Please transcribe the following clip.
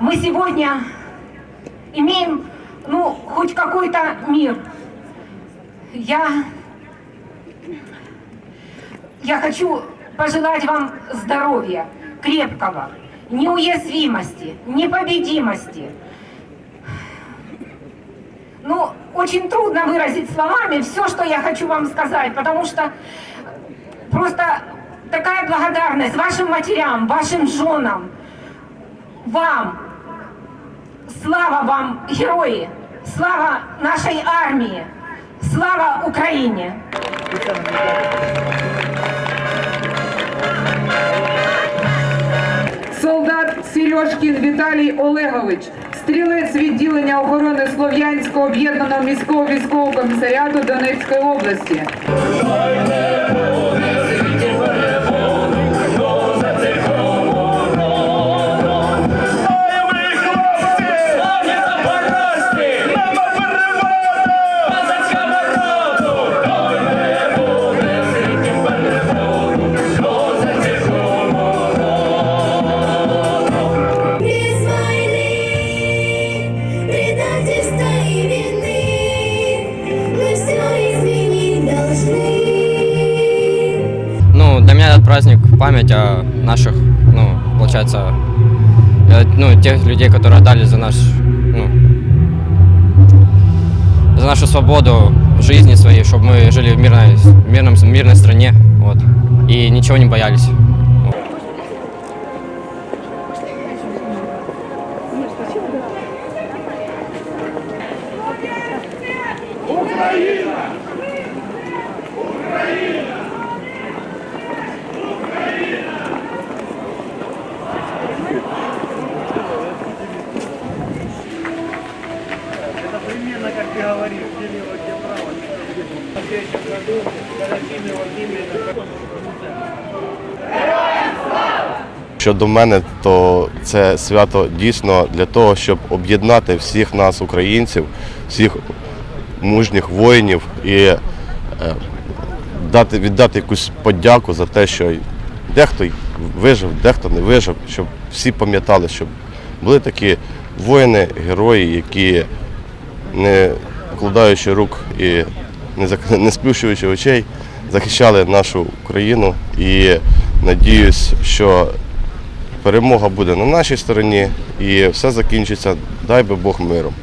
мы сегодня имеем, ну, хоть какой-то мир. Я, я хочу пожелать вам здоровья, крепкого, неуязвимости, непобедимости. Ну, очень трудно выразить словами все, что я хочу вам сказать, потому что просто такая благодарность вашим матерям, вашим женам, вам, Слава вам, герои! Слава нашей армии! Слава Украине! Солдат Сережкін Віталій Олегович, стрілець відділення охорони Слов'янського об'єднаного міського військового комісаріату Донецької області. Праздник память о наших, ну, получается, э, ну, тех людей, которые отдали за наш, ну, за нашу свободу жизни своей, чтобы мы жили в мирной, в мирном, мирной стране, вот, и ничего не боялись. Вот. Как где лево, где право. Щодо мене, то це свято дійсно для того, щоб об'єднати всіх нас, українців, всіх мужніх воїнів і е, дати, віддати якусь подяку за те, що дехто вижив, дехто не вижив, щоб всі пам'ятали, щоб були такі воїни, герої, які не вкладаючи рук і не, сплющуючи очей, захищали нашу Україну. І надіюсь, що перемога буде на нашій стороні і все закінчиться, дай би Бог миром.